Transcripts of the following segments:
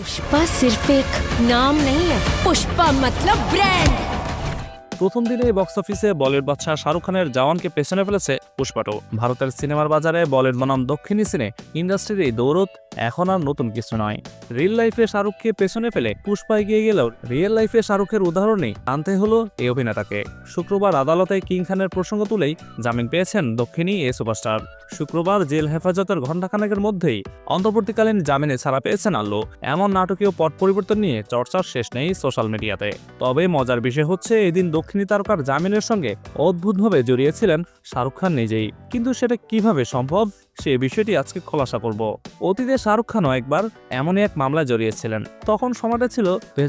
पुष्पा सिर्फ एक नाम नहीं है पुष्पा मतलब ब्रांड প্রথম দিনে বক্স অফিসে বলিউড বাদশাহ শাহরুখ খানের জওয়ানকে পেছনে ফেলেছে পুষ্পাটো ভারতের সিনেমার বাজারে বলিউড বনাম দক্ষিণী সিনে ইন্ডাস্ট্রির এই দৌড়ত এখন আর নতুন কিছু নয় রিয়েল লাইফে শাহরুখকে পেছনে ফেলে পুষ্পা এগিয়ে গেলেও রিয়েল লাইফে শাহরুখের উদাহরণেই আনতে হলো এই অভিনেতাকে শুক্রবার আদালতে কিং খানের প্রসঙ্গ তুলেই জামিন পেয়েছেন দক্ষিণী এ সুপারস্টার শুক্রবার জেল হেফাজতের ঘণ্টাখানেকের মধ্যেই অন্তর্বর্তীকালীন জামিনে ছাড়া পেয়েছেন আল্লু। এমন নাটকীয় পট পরিবর্তন নিয়ে চর্চার শেষ নেই সোশ্যাল মিডিয়াতে। তবে মজার বিষয় হচ্ছে, এদিন দক্ষিণী তারকার জামিনের সঙ্গে অদ্ভুতভাবে জড়িয়েছিলেন শাহরুখ খান নিজেই। কিন্তু সেটা কীভাবে সম্ভব সে বিষয়টি আজকে খোলাসা করব। অতীতে শাহরুখ খানও একবার এমনই এক মামলায় জড়িয়েছিলেন। তখন সময়টা ছিল দুই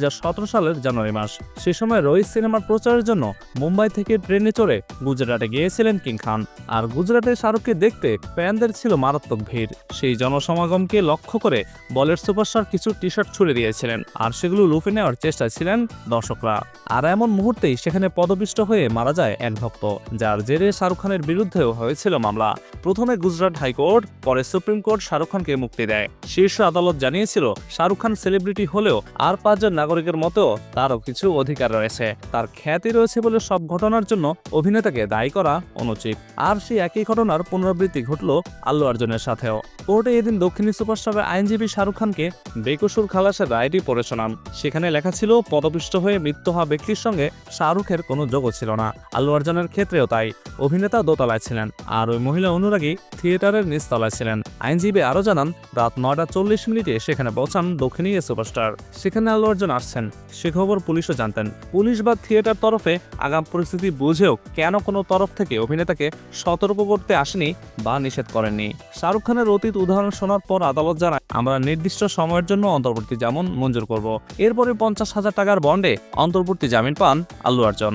সালের জানুয়ারি মাস। সে সময় রোহিত সিনেমার প্রচারের জন্য মুম্বাই থেকে ট্রেনে চড়ে গুজরাটে গিয়েছিলেন কিং খান। আর গুজরাটে শাহরুখকে দেখতে ফ্যানদের ছিল মারাত্মক ভিড়। সেই জনসমাগমকে লক্ষ্য করে বলের সুপারস্টার কিছু টি শার্ট ছুড়ে দিয়েছিলেন আর সেগুলো লুফে নেওয়ার চেষ্টায় ছিলেন দর্শকরা। আর এমন মুহূর্তেই সেখানে পদপিষ্ট হয়ে মারা যায় এক ভক্ত, যার জেরে শাহরুখ খানের বিরুদ্ধেও হয়েছিল মামলা। প্রথমে গুজরাট হাইকোর্ট, পরে সুপ্রিম কোর্ট শাহরুখ খানকে মুক্তি দেয়। শীর্ষ আদালত জানিয়েছিল, শাহরুখ খান সেলিব্রিটি হলেও আর পাঁচজন নাগরিকের মতো তারও কিছু অধিকার রয়েছে। তার খ্যাতি রয়েছে বলে সব ঘটনার জন্য অভিনেতাকে দায়ী করা অনুচিত। আর সেই একই ঘটনার পুনরাবৃত্তি ঘটল আল্লু অর্জুনের সাথেও। কোর্টে এদিন দক্ষিণী সুপারস্টারের আইনজীবী শাহরুখ খানকে বেকসুর খালাসের রায়টি পড়ে শোনান। সেখানে লেখা ছিল, পদপিষ্ট হয়ে মৃত্যু হওয়া ব্যক্তির সঙ্গে শাহরুখের কোনো যোগ ছিল না। আল্লু অর্জুনের ক্ষেত্রেও তাই। অভিনেতা দোতলায় ছিলেন। আর ওই মহিলা অনুরাগী থিয়েটারের নিচতলায় ছিলেন। আইনজীবী আরও জানান, রাত নয়টা চল্লিশ মিনিটে সেখানে পৌঁছান দক্ষিণী সুপারস্টার। সেখানে আল্লু অর্জুন আসছেন। সে খবর পুলিশও জানতেন। পুলিশ বা থিয়েটার তরফে আগাম পরিস্থিতি বুঝেও কেন কোনো তরফ থেকে অভিনেতাকে সতর্ক করতে আসেনি বা নিষেধ করেননি। শাহরুখ খানের অতীত উদাহরণ শোনার পর আদালত জানায়, আমরা নির্দিষ্ট সময়ের জন্য অন্তর্বর্তী জামিন মঞ্জুর করব। এরপরে পঞ্চাশ হাজার টাকার বন্ডে অন্তর্বর্তী জামিন পান আল্লু অর্জুন।